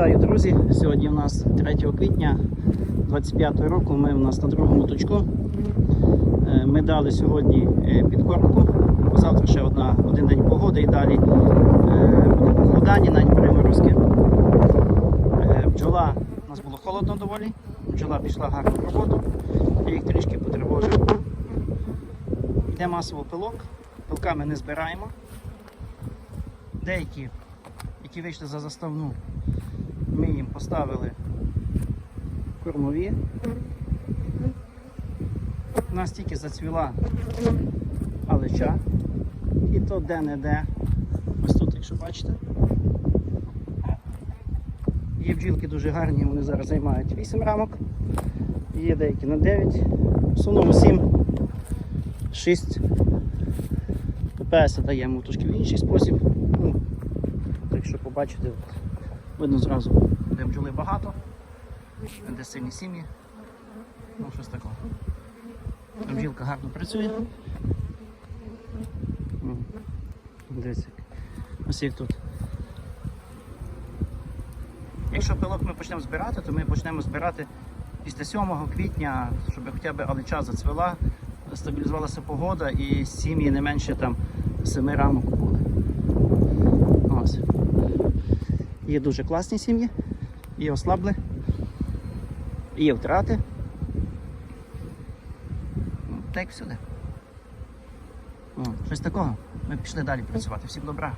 Вітаю, друзі! Сьогодні у нас 3 квітня 25 року. Ми у нас на другому точку. Е, Ми дали сьогодні е, підкормку. Завтра ще одна, один день погоди і далі е, буде похолодання, навіть приморозки. Бджола у нас було холодно доволі. Бджола пішла гарно в роботу. Я їх трішки потривожив. Йде масово пилок. Пилка ми не збираємо. Деякі, які вийшли за заставну, поставили кормові. У нас тільки зацвіла алеча. І то де-не-де. Ось тут, якщо бачите. Є бджілки дуже гарні, вони зараз займають 8 рамок. Є деякі на 9. В основному 7, 6. ППС даємо трошки в інший спосіб. Ну, якщо побачите, видно зразу, де бджоли багато, де сильні сім'ї. Ну, щось. Там бджілка гарно працює. Дивіться. Ось як тут. Якщо пилок ми почнемо збирати, то ми почнемо збирати після 7 квітня, щоб хоча б алеча зацвела, стабілізувалася погода і сім'ї не менше там 7 рамок були. Ось. Є дуже класні сім'ї, є ослабли, є втрати. Так як всюди. Щось такого. Ми пішли далі працювати. Всім добра.